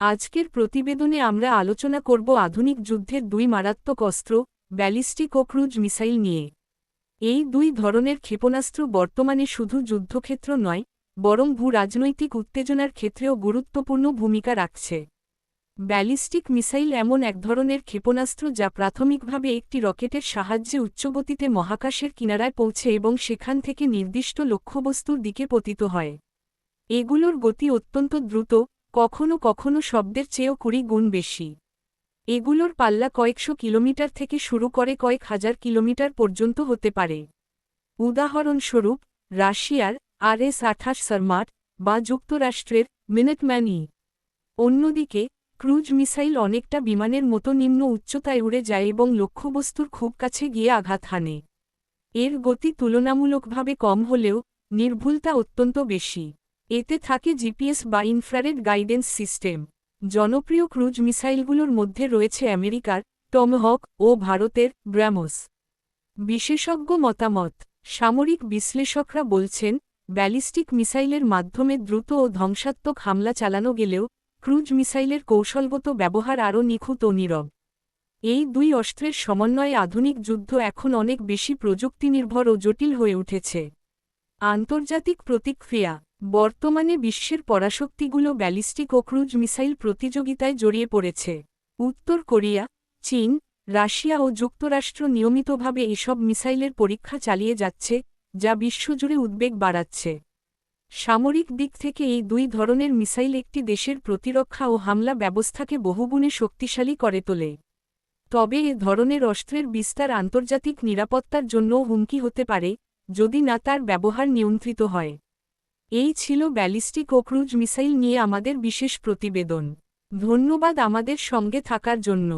আজকের প্রতিবেদনে আমরা আলোচনা করব আধুনিক যুদ্ধের দুই মারাত্মক অস্ত্র, ব্যালিস্টিক ও ক্রুজ মিসাইল নিয়ে। এই দুই ধরনের ক্ষেপণাস্ত্র বর্তমানে শুধু যুদ্ধক্ষেত্র নয়, বরং ভূ রাজনৈতিক উত্তেজনার ক্ষেত্রেও গুরুত্বপূর্ণ ভূমিকা রাখছে। ব্যালিস্টিক মিসাইল এমন এক ধরনের ক্ষেপণাস্ত্র যা প্রাথমিকভাবে একটি রকেটের সাহায্যে উচ্চগতিতে মহাকাশের কিনারায় পৌঁছে এবং সেখান থেকে নির্দিষ্ট লক্ষ্যবস্তুর দিকে পতিত হয়। এগুলোর গতি অত্যন্ত দ্রুত কখনো কখনো শব্দের চেয়েও কুড়ি গুণ বেশি। এগুলোর পাল্লা কয়েকশো কিলোমিটার থেকে শুরু করে কয়েক হাজার কিলোমিটার পর্যন্ত হতে পারে। উদাহরণস্বরূপ, রাশিয়ার আর এস আঠাশ সারমাট বা যুক্তরাষ্ট্রের মিনিটম্যানই অন্যদিকে, ক্রুজ মিসাইল অনেকটা বিমানের মতো নিম্ন উচ্চতায় উড়ে যায় এবং লক্ষ্যবস্তুর খুব কাছে গিয়ে আঘাত হানে। এর গতি তুলনামূলকভাবে কম হলেও, নির্ভুলতা অত্যন্ত বেশি। এতে থাকে জিপিএস বা ইনফ্রারেড গাইডেন্স সিস্টেম। জনপ্রিয় ক্রুজ মিসাইলগুলোর মধ্যে রয়েছে আমেরিকার টমহক ও ভারতের ব্র্যামোস বিশেষজ্ঞ মতামত, সামরিক বিশ্লেষকরা বলছেন, ব্যালিস্টিক মিসাইলের মাধ্যমে দ্রুত ও ধ্বংসাত্মক হামলা চালানো গেলেও ক্রুজ মিসাইলের কৌশলগত ব্যবহার আরও নিখুঁত ও নীরব। এই দুই অস্ত্রের সমন্বয়ে আধুনিক যুদ্ধ এখন অনেক বেশি প্রযুক্তিনির্ভর ও জটিল হয়ে উঠেছে। আন্তর্জাতিক প্রতিক্রিয়া। বর্তমানে বিশ্বের পরাশক্তিগুলো ব্যালিস্টিক ও ক্রুজ মিসাইল প্রতিযোগিতায় জড়িয়ে পড়েছে। উত্তর কোরিয়া, চীন, রাশিয়া ও যুক্তরাষ্ট্র নিয়মিতভাবে এসব মিসাইলের পরীক্ষা চালিয়ে যাচ্ছে, যা বিশ্বজুড়ে উদ্বেগ বাড়াচ্ছে। সামরিক দিক থেকে এই দুই ধরনের মিসাইল একটি দেশের প্রতিরক্ষা ও হামলা ব্যবস্থাকে বহুগুণে শক্তিশালী করে তোলে। তবে এ ধরনের অস্ত্রের বিস্তার আন্তর্জাতিক নিরাপত্তার জন্যও হুমকি হতে পারে যদি না তার ব্যবহার নিয়ন্ত্রিত হয়। এই ছিল ব্যালিস্টিক ও ক্রুজ মিসাইল নিয়ে আমাদের বিশেষ প্রতিবেদন। ধন্যবাদ আমাদের সঙ্গে থাকার জন্য।